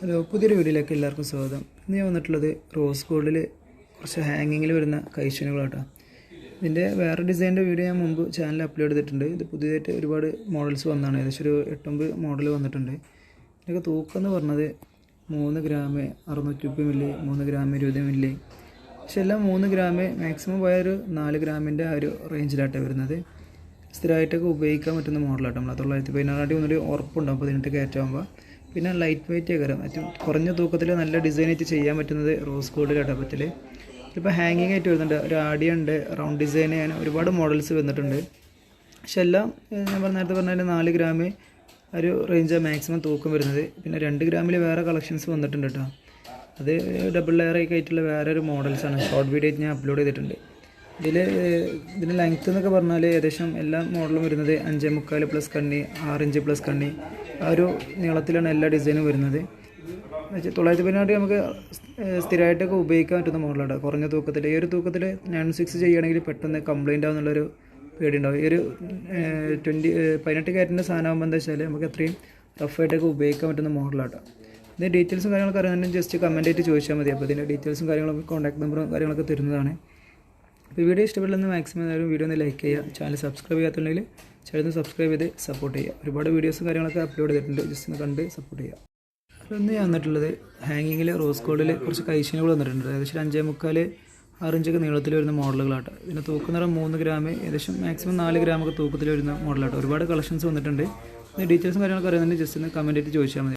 Hello പുതിയൊരു വീഡിയോയിലേക്ക് എല്ലാവർക്കും സ്വാഗതം. ഇന്ന് ഞാൻ വന്നിട്ടുള്ളത് റോസ് ഗോൾഡിൽ കുറച്ച് ഹാങ്ങിങ്ങിൽ വരുന്ന കൈശനുകളാട്ടോ ഇതിന്റെ വേറെ ഡിസൈനിന്റെ വീഡിയോ ഞാൻ മുമ്പ് ചാനലിൽ അപ്ലോഡ് ചെയ്തിട്ടുണ്ട്. ഇത് പുതിയതായിട്ട് ഒരുപാട് മോഡൽസ് വന്നതാണ് ഏകദേശം ഒരു എട്ടൊമ്പത് മോഡൽ വന്നിട്ടുണ്ട്. ഇതിന്റെയൊക്കെ തൂക്കം എന്ന് പറഞ്ഞത് മൂന്ന് ഗ്രാം അറുന്നൂറ്റി മുപ്പത് മില്ലി മൂന്ന് ഗ്രാം ഇരുപത് മില്ലി പക്ഷെ എല്ലാം മൂന്ന് ഗ്രാം മാക്സിമം പോയ ഒരു നാല് ഗ്രാമിന്റെ ആ ഒരു റേഞ്ചിലായിട്ടാണ് വരുന്നത്. സ്ഥിരമായിട്ടൊക്കെ ഉപയോഗിക്കാൻ പറ്റുന്ന മോഡലാട്ടോ നമ്മൾ തൊള്ളായിരത്തി പതിനാറാട്ടി ഒന്നൊരു ഉറപ്പുണ്ടാകും പതിനെട്ട് കയറ്റാകുമ്പോൾ പിന്നെ ലൈറ്റ് വെയിറ്റ് കയറാം ഏറ്റവും കുറഞ്ഞ തൂക്കത്തിൽ നല്ല ഡിസൈൻ ആയിട്ട് ചെയ്യാൻ പറ്റുന്നത് റോസ് ഗോൾഡ് കടപ്പത്തിൽ ഇപ്പോൾ ഹാങ്ങിങ് ആയിട്ട് വരുന്നുണ്ട്. ഒരു ആടിയുണ്ട് റൗണ്ട് ഡിസൈൻ അങ്ങനെ ഒരുപാട് മോഡൽസ് വന്നിട്ടുണ്ട്. പക്ഷെ എല്ലാം ഞാൻ പറഞ്ഞ നേരത്തെ പറഞ്ഞ നാല് ഗ്രാം ഒരു റേഞ്ചാണ് മാക്സിമം തൂക്കം വരുന്നത്. പിന്നെ രണ്ട് ഗ്രാമിൽ വേറെ കളക്ഷൻസ് വന്നിട്ടുണ്ട് കേട്ടോ. അത് ഡബിൾ ലെയർ ആയിട്ടുള്ള വേറെ ഒരു മോഡൽസാണ് ഷോർട്ട് വീഡിയോ ഞാൻ അപ്ലോഡ് ചെയ്തിട്ടുണ്ട്. ഇതിൽ ഇതിന്റെ ലെങ്ത്ത് എന്നൊക്കെ പറഞ്ഞാൽ ഏകദേശം എല്ലാ മോഡലും വരുന്നത് അഞ്ചേ മുക്കാൽ പ്ലസ് കണ്ണി ആറ് ഇഞ്ച് പ്ലസ് കണ്ണി ആ ഒരു നീളത്തിലാണ് എല്ലാ ഡിസൈനും വരുന്നത്. തൊള്ളായിരത്തി പതിനാറ് നമുക്ക് സ്ഥിരമായിട്ടൊക്കെ ഉപയോഗിക്കാൻ പറ്റുന്ന മോഡലാണ് കുറഞ്ഞ തൂക്കത്തിൽ ഈ ഒരു തൂക്കത്തിൽ നയൻ സിക്സ് ചെയ്യുകയാണെങ്കിൽ പെട്ടെന്ന് കംപ്ലൈന്റ് ആവുന്നുള്ളൊരു പേടിയുണ്ടാവും. ഈ ഒരു ട്വന്റി പതിനെട്ട് കാരറ്റിന്റെ സാധനമാകുമ്പോൾ എന്താ വെച്ചാൽ നമുക്ക് അത്രയും റഫായിട്ടൊക്കെ ഉപയോഗിക്കാൻ പറ്റുന്ന മോഡലാട്ടോ ഇതിന്റെ ഡീറ്റെയിൽസും കാര്യങ്ങളൊക്കെ അറിയാൻ ജസ്റ്റ് കമന്റ് ആയിട്ട് ചോദിച്ചാൽ മതി. അപ്പോൾ ഇതിന്റെ ഡീറ്റെയിൽസും കാര്യങ്ങളും കോൺടാക്ട് നമ്പറും കാര്യങ്ങളൊക്കെ തരുന്നതാണ്. അപ്പോൾ വീഡിയോ ഇഷ്ടപ്പെട്ടില്ലെന്ന് മാക്സിമം എല്ലാവരും വീഡിയോ ഒന്ന് ലൈക്ക് ചെയ്യുക. ചാനൽ സബ്സ്ക്രൈബ് ചെയ്യാത്തുണ്ടെങ്കിൽ ചാനൽ സബ്സ്ക്രൈബ് ചെയ്ത് സപ്പോർട്ട് ചെയ്യുക. ഒരുപാട് വീഡിയോസും കാര്യങ്ങളൊക്കെ അപ്ലോഡ് ചെയ്തിട്ടുണ്ട്. ജസ്റ്റ് ഒന്ന് കണ്ട് സപ്പോർട്ട് ചെയ്യുക. അപ്പോൾ ഇന്ന് ഞാൻ വന്നിട്ടുള്ളത് ഹാങ്ങിങ്ങിൽ റോസ് ഗോൾഡിൽ കുറച്ച് കൈശനുകൾ വന്നിട്ടുണ്ട്. ഏകദേശം അഞ്ചേ മുക്കാൽ ആറിഞ്ചൊക്കെ നീളത്തിൽ വരുന്ന മോഡലുകളാട്ടോ. ഇതിന്റെ തൂക്കം നിറം മൂന്ന് ഗ്രാം ഏകദേശം മാക്സിമം നാല് ഗ്രാമൊക്കെ തൂക്കത്തിൽ വരുന്ന മോഡലാട്ടോ ഒരുപാട് കളക്ഷൻസ് വന്നിട്ടുണ്ട്. ഡീറ്റെയിൽസും കാര്യങ്ങളൊക്കെ അറിയുന്നുണ്ട്. ജസ്റ്റ് ഒന്ന് കമന്റ് ചോദിച്ചാൽ മതി.